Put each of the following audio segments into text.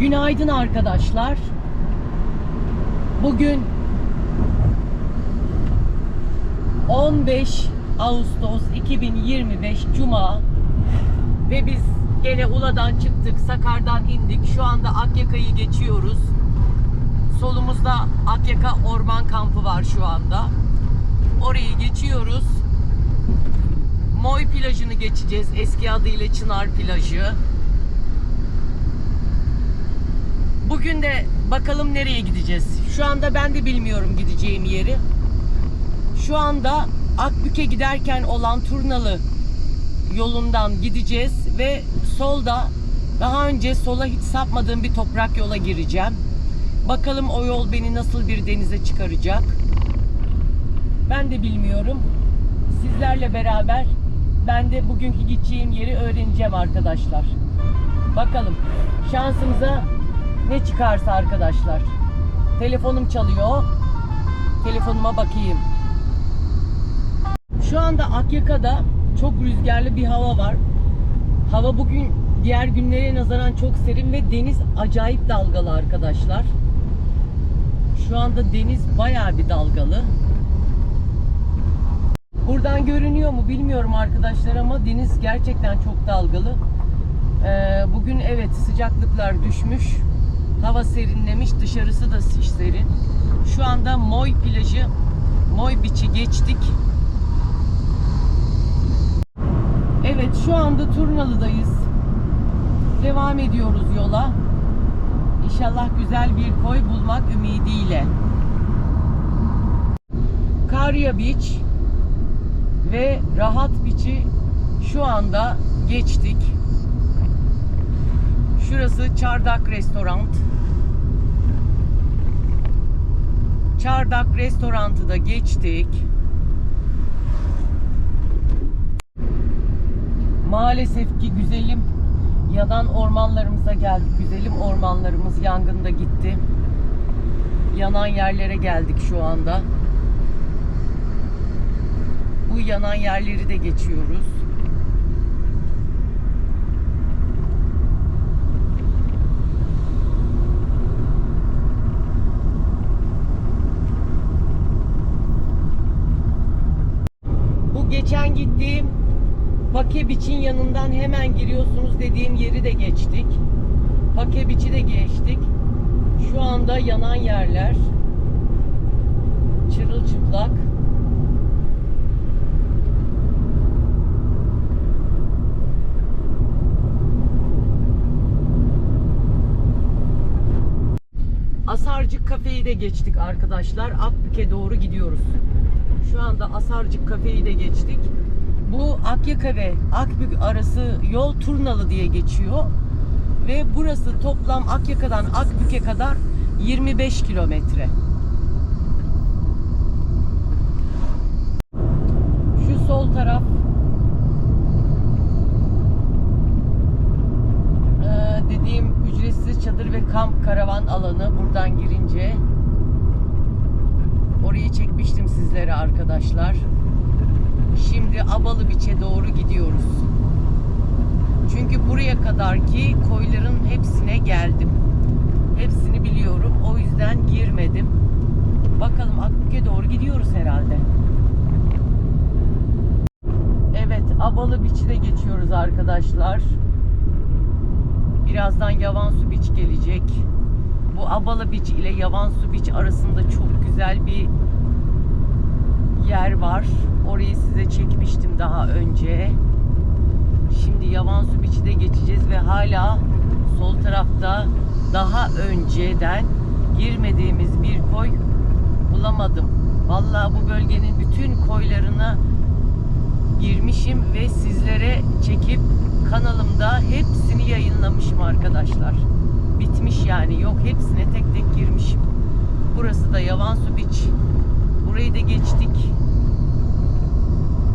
Günaydın arkadaşlar. Bugün 15 Ağustos 2025 Cuma ve biz gene Ula'dan çıktık, Sakar'dan indik. Şu anda Akyaka'yı geçiyoruz. Solumuzda Akyaka Orman Kampı var şu anda. Orayı geçiyoruz. Moy plajını geçeceğiz. Eski adıyla Çınar plajı. Bugün de bakalım nereye gideceğiz. Şu anda ben de bilmiyorum gideceğim yeri. Şu anda Akbük'e giderken olan Turnalı yolundan gideceğiz ve solda daha önce sola hiç sapmadığım bir toprak yola gireceğim. Bakalım o yol beni nasıl bir denize çıkaracak. Ben de bilmiyorum. Sizlerle beraber ben de bugünkü gideceğim yeri öğreneceğim arkadaşlar. Bakalım şansımıza ne çıkarsa arkadaşlar. Telefonum çalıyor. Telefonuma bakayım. Şu anda Akyaka'da çok rüzgarlı bir hava var. Hava bugün diğer günlere nazaran çok serin ve deniz acayip dalgalı arkadaşlar. Şu anda deniz bayağı bir dalgalı. Buradan görünüyor mu bilmiyorum arkadaşlar ama deniz gerçekten çok dalgalı. Ee, bugün evet sıcaklıklar düşmüş. Hava serinlemiş. Dışarısı da serin. Şu anda Moy plajı, Moy Beach'i geçtik. Evet şu anda Turnalı'dayız. Devam ediyoruz yola. İnşallah güzel bir koy bulmak ümidiyle. Karya Beach ve Rahat Beach'i şu anda geçtik. Şurası Çardak Restoran. Çardak Restorant'ı da geçtik. Maalesef ki güzelim yanan ormanlarımıza geldik. Güzelim ormanlarımız yangında gitti. Yanan yerlere geldik şu anda. Bu yanan yerleri de geçiyoruz. Bu geçen gittiğim Pakebiç'in yanından hemen giriyorsunuz dediğim yeri de geçtik. Pakebiç'i de geçtik. Şu anda yanan yerler. Çırılçıplak. Asarcık kafeyi de geçtik arkadaşlar. Akbük'e doğru gidiyoruz. Şu anda Asarcık kafeyi de geçtik. Bu Akyaka ve Akbük arası yol Turnalı diye geçiyor. Ve burası toplam Akyaka'dan Akbük'e kadar 25 kilometre. Şu sol taraf eee, dediğim ücretsiz çadır ve kamp karavan alanı buradan girince orayı çekmiştim sizlere arkadaşlar. Şimdi Abalı Biç'e doğru gidiyoruz. Çünkü buraya kadarki koyların hepsine geldim. Hepsini biliyorum. O yüzden girmedim. Bakalım Akbük'e doğru gidiyoruz herhalde. Evet, Abalı Biç'i geçiyoruz arkadaşlar. Birazdan Yavansu Biç gelecek. Bu Abalı Biç ile Yavansu Biç arasında çok güzel bir yer var. Orayı size çekmiştim daha önce. Şimdi Yavansu Biç'i de geçeceğiz ve hala sol tarafta daha önceden girmediğimiz bir koy bulamadım. Vallahi bu bölgenin bütün koylarına girmişim ve sizlere çekip kanalımda hepsini yayınlamışım arkadaşlar. Bitmiş yani yok hepsine tek tek girmişim. Burası da Yavansu Biç. Burayı da geçtik.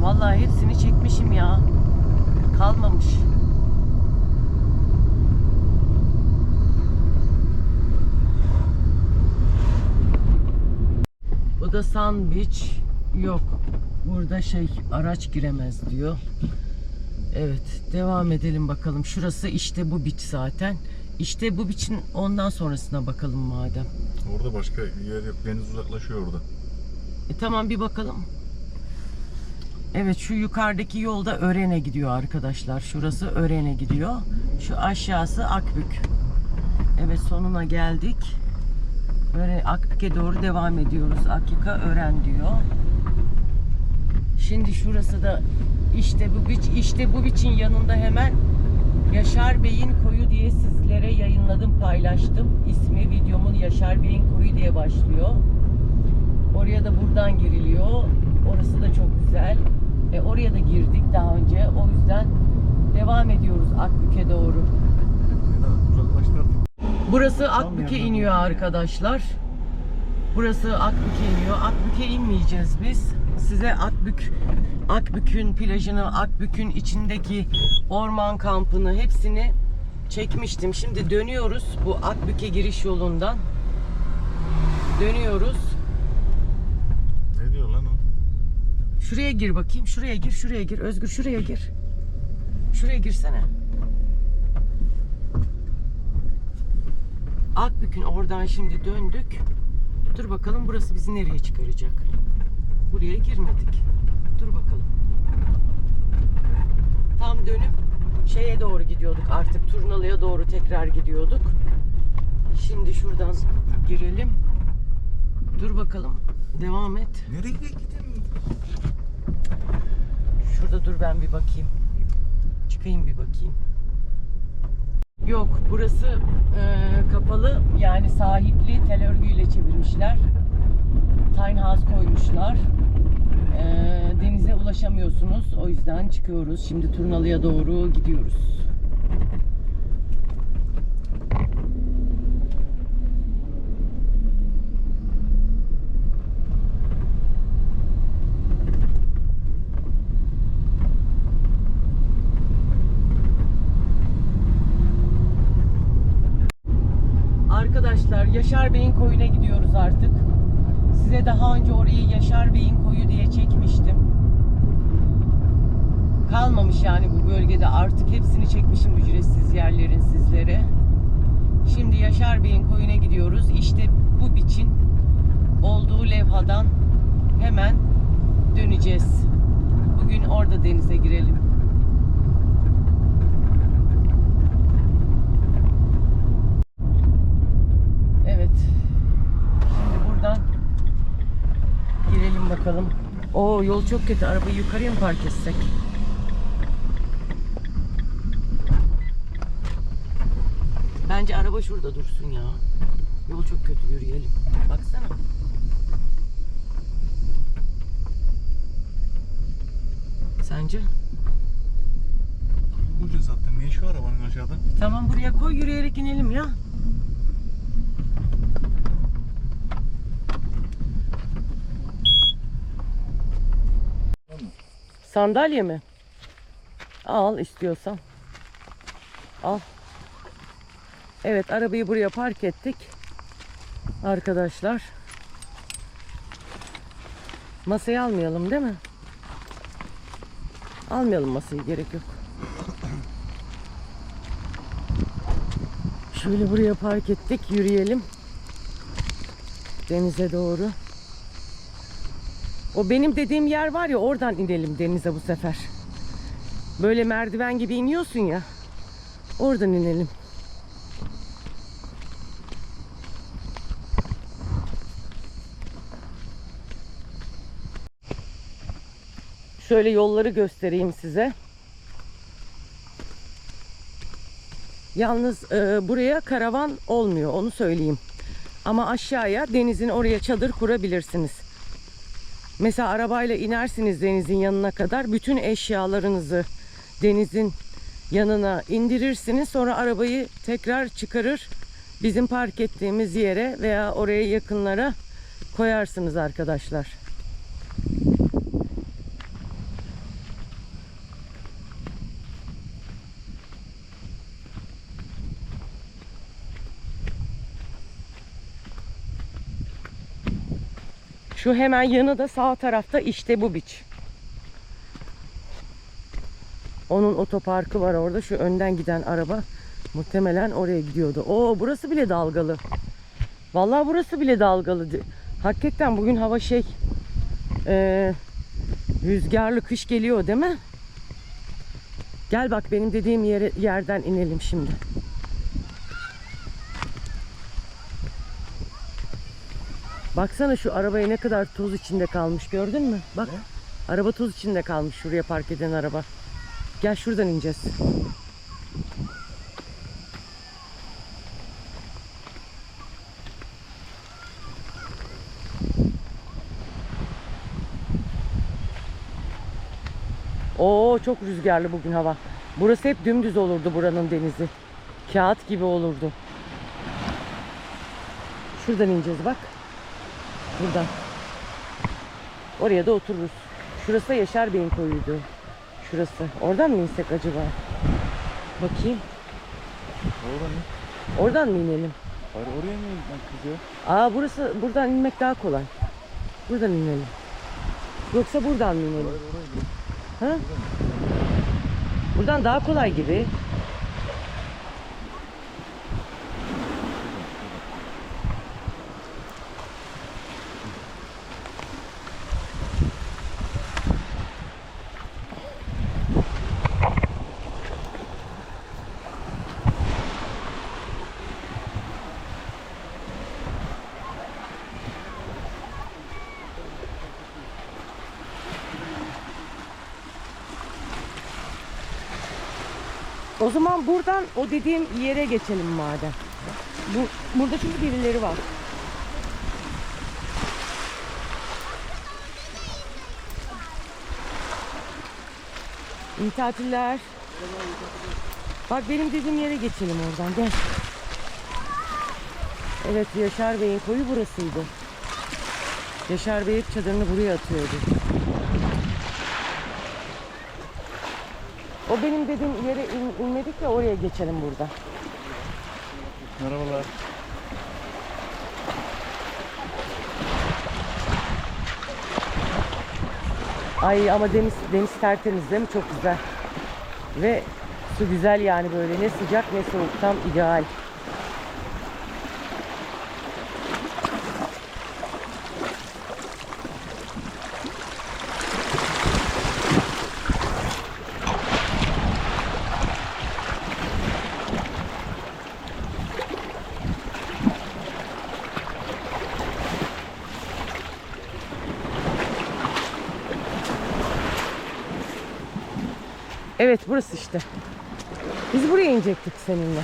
Vallahi hepsini çekmişim ya. Kalmamış. Bu da Sun Beach. Yok. Burada şey araç giremez diyor. Evet devam edelim bakalım. Şurası işte bu biç zaten. İşte bu biçin ondan sonrasına bakalım madem. Orada başka yer yok. Deniz uzaklaşıyor orada. E tamam bir bakalım. Evet şu yukarıdaki yolda Ören'e gidiyor arkadaşlar. Şurası Ören'e gidiyor. Şu aşağısı Akbük. Evet sonuna geldik. Ören, Akbük'e doğru devam ediyoruz. Akika Ören diyor. Şimdi şurası da işte bu biç işte bu biçin yanında hemen Yaşar Bey'in koyu diye sizlere yayınladım paylaştım. İsmi videomun Yaşar Bey'in koyu diye başlıyor. Oraya da buradan giriliyor. Orası da çok güzel. E, oraya da girdik daha önce. O yüzden devam ediyoruz Akbük'e doğru. Burası Akbük'e iniyor arkadaşlar. Burası Akbük'e iniyor. Akbük'e inmeyeceğiz biz. Size Akbük Akbük'ün plajını, Akbük'ün içindeki orman kampını hepsini çekmiştim. Şimdi dönüyoruz bu Akbük'e giriş yolundan. Dönüyoruz. Ne diyor lan o? Şuraya gir bakayım. Şuraya gir, şuraya gir. Özgür şuraya gir. Şuraya girsene. Akbük'ün oradan şimdi döndük. Dur bakalım burası bizi nereye çıkaracak? Buraya girmedik. Dur bakalım. Tam dönüp şeye doğru gidiyorduk artık. Turnalı'ya doğru tekrar gidiyorduk. Şimdi şuradan girelim. Dur bakalım. Devam et. Nereye gittin? Şurada dur ben bir bakayım. Çıkayım bir bakayım. Yok burası e, kapalı yani sahipli tel örgüyle çevirmişler. Tiny house koymuşlar. E, denize ulaşamıyorsunuz. O yüzden çıkıyoruz. Şimdi Turnalı'ya doğru gidiyoruz. Arkadaşlar Yaşar Bey'in koyuna gidiyoruz artık. Size daha önce orayı Yaşar Bey'in koyu diye çekmiştim. Kalmamış yani bu bölgede artık hepsini çekmişim ücretsiz yerlerin sizlere. Şimdi Yaşar Bey'in koyuna gidiyoruz. İşte bu biçin olduğu levhadan hemen döneceğiz. Bugün orada denize girelim. Evet. Şimdi buradan girelim bakalım. Oo yol çok kötü. Arabayı yukarıya mı park etsek? Bence araba şurada dursun ya. Yol çok kötü yürüyelim. Baksana. Sence? Koca zaten. İşi var arabanın aşağıda? Tamam buraya koy yürüyerek inelim ya. Sandalye mi? Al istiyorsan. Al. Evet arabayı buraya park ettik. Arkadaşlar. Masayı almayalım değil mi? Almayalım masayı gerek yok. Şöyle buraya park ettik. Yürüyelim. Denize doğru. O benim dediğim yer var ya oradan inelim denize bu sefer. Böyle merdiven gibi iniyorsun ya. Oradan inelim. Şöyle yolları göstereyim size. Yalnız e, buraya karavan olmuyor onu söyleyeyim. Ama aşağıya denizin oraya çadır kurabilirsiniz. Mesela arabayla inersiniz denizin yanına kadar bütün eşyalarınızı denizin yanına indirirsiniz. Sonra arabayı tekrar çıkarır bizim park ettiğimiz yere veya oraya yakınlara koyarsınız arkadaşlar. Şu hemen yanı da sağ tarafta işte bu biç. Onun otoparkı var orada. Şu önden giden araba muhtemelen oraya gidiyordu. Oo burası bile dalgalı. Vallahi burası bile dalgalı. Hakikaten bugün hava şey eee, rüzgarlı kış geliyor değil mi? Gel bak benim dediğim yere, yerden inelim şimdi. Baksana şu arabaya ne kadar toz içinde kalmış gördün mü? Bak araba toz içinde kalmış şuraya park eden araba. Gel şuradan ineceğiz. Oo çok rüzgarlı bugün hava. Burası hep dümdüz olurdu buranın denizi. Kağıt gibi olurdu. Şuradan ineceğiz bak. Buradan. Oraya da otururuz. Şurası da Yaşar Bey'in koyuydu. Şurası. Oradan mı insek acaba? Bakayım. Orada mı? Oradan mı inelim? Hayır oraya mı lan kız ya? Aa burası buradan inmek daha kolay. Buradan inelim. Yoksa buradan mı inelim? Hayır oraya? Ha? Buradan daha kolay gibi. O zaman buradan o dediğim yere geçelim madem. Bu, burada çünkü birileri var. İyi tatiller. Bak benim dediğim yere geçelim oradan gel. Evet Yaşar Bey'in koyu burasıydı. Yaşar Bey hep çadırını buraya atıyordu. O benim dediğim yere in, inmedik ya oraya geçelim burada. Merhabalar. Ay ama deniz, deniz tertemiz değil mi? Çok güzel. Ve su güzel yani böyle. Ne sıcak ne soğuk. Tam ideal. Evet burası işte. Biz buraya inecektik seninle.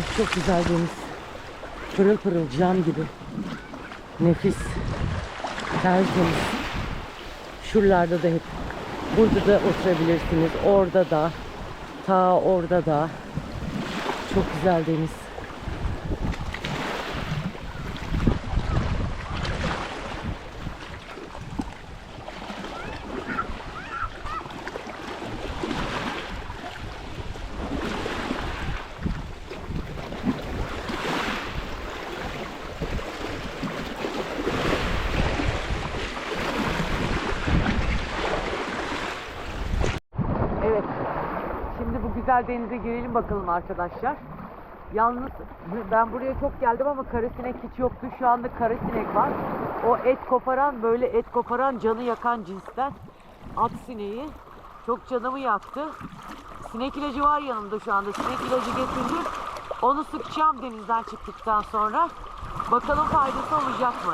Oh çok güzel deniz. Pırıl pırıl cam gibi. Nefis. Tertemiz. Şuralarda da hep. Burada da oturabilirsiniz. Orada da. Ta orada da. Çok güzel deniz. Evet. Güzel denize girelim bakalım arkadaşlar. Yalnız ben buraya çok geldim ama karasinek hiç yoktu. Şu anda karasinek var. O et koparan böyle et koparan canı yakan cinsten. At sineği. Çok canımı yaktı. Sinek ilacı var yanımda şu anda. Sinek ilacı getirdim. Onu sıkacağım denizden çıktıktan sonra. Bakalım faydası olacak mı?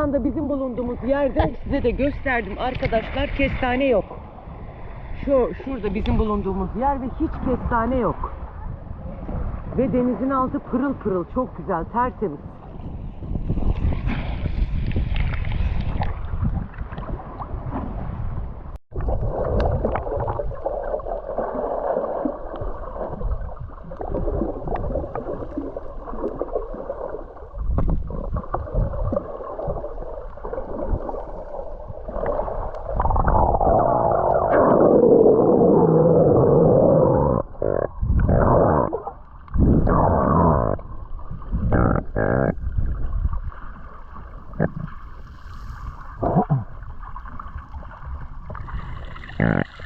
anda bizim bulunduğumuz yerde size de gösterdim arkadaşlar kestane yok. Şu şurada bizim bulunduğumuz yer ve hiç kestane yok. Ve denizin altı pırıl pırıl çok güzel tertemiz. Şurası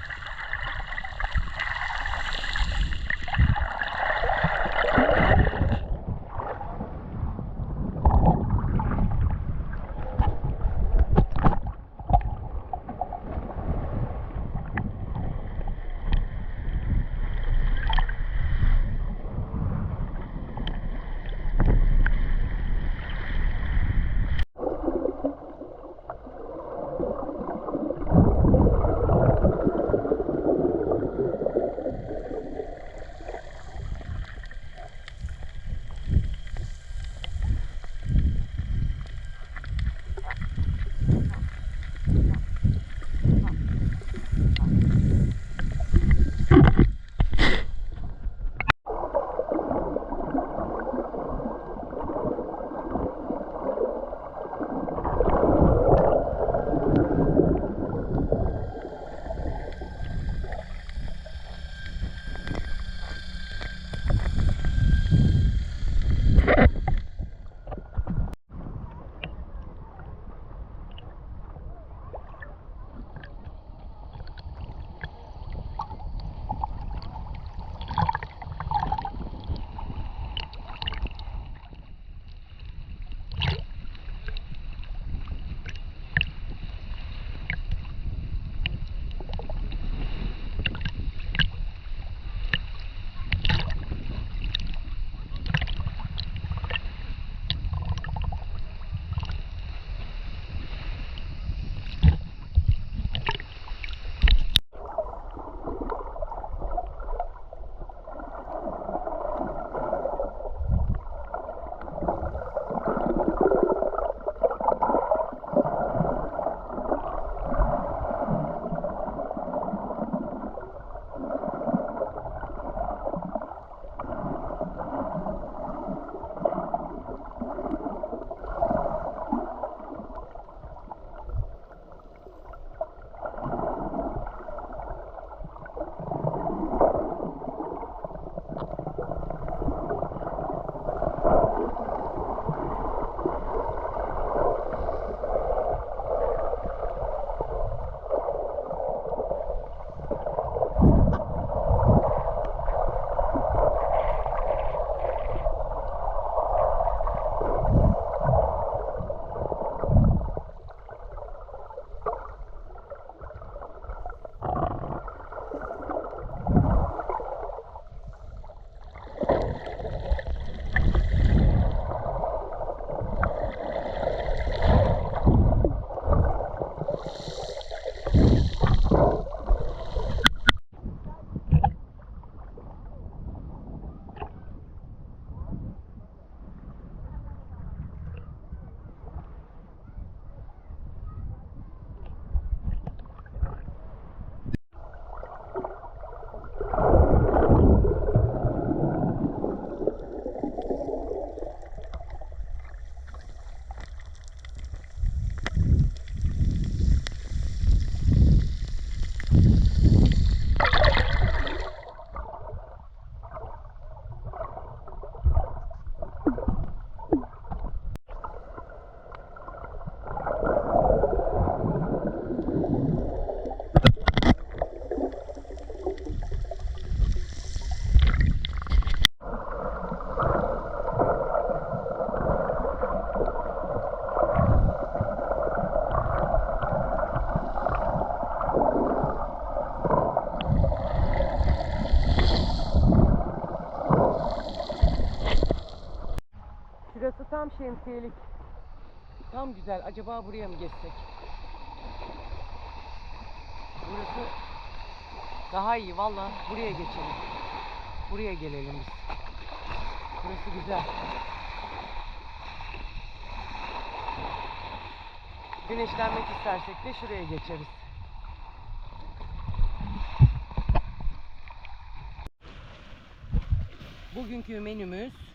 şemsiyelik. Tam güzel. Acaba buraya mı geçsek? Burası daha iyi valla. Buraya geçelim. Buraya gelelim biz. Burası güzel. Güneşlenmek istersek de şuraya geçeriz. Bugünkü menümüz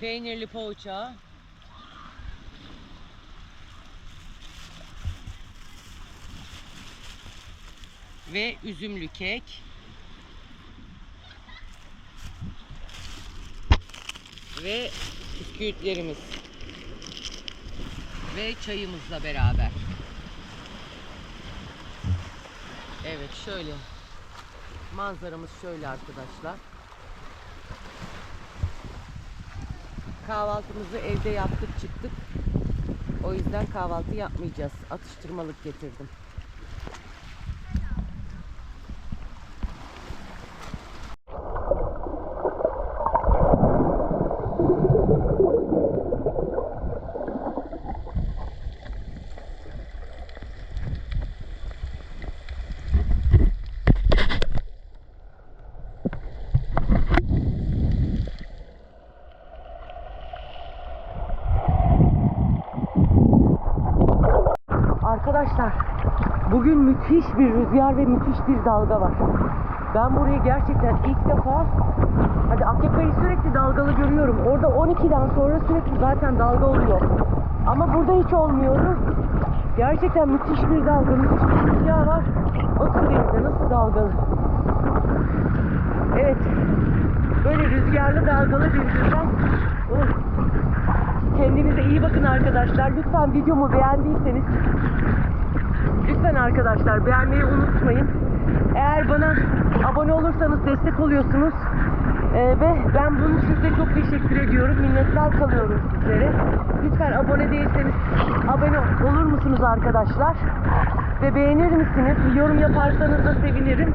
peynirli poğaça, ve üzümlü kek. Ve bisküvitlerimiz. Ve çayımızla beraber. Evet şöyle. Manzaramız şöyle arkadaşlar. Kahvaltımızı evde yaptık çıktık. O yüzden kahvaltı yapmayacağız. Atıştırmalık getirdim. Arkadaşlar bugün bir rüzgar ve müthiş bir dalga var. Ben burayı gerçekten ilk defa hadi Akyaka'yı sürekli dalgalı görüyorum. Orada 12'den sonra sürekli zaten dalga oluyor. Ama burada hiç olmuyor. Gerçekten müthiş bir dalga, müthiş bir rüzgar var. Bakın denize nasıl dalgalı. Evet. Böyle rüzgarlı dalgalı bir güzel. Oh. Kendinize iyi bakın arkadaşlar. Lütfen videomu beğendiyseniz lütfen arkadaşlar beğenmeyi unutmayın. Eğer bana abone olursanız destek oluyorsunuz. Ee, ve ben bunun için size çok teşekkür ediyorum. Minnettar kalıyorum sizlere. Lütfen abone değilseniz abone olur musunuz arkadaşlar? Ve beğenir misiniz? Yorum yaparsanız da sevinirim.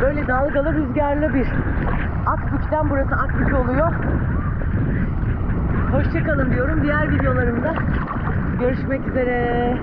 Böyle dalgalı rüzgarlı bir Akbük'ten burası Akbük oluyor. Hoşçakalın diyorum. Diğer videolarımda görüşmek üzere.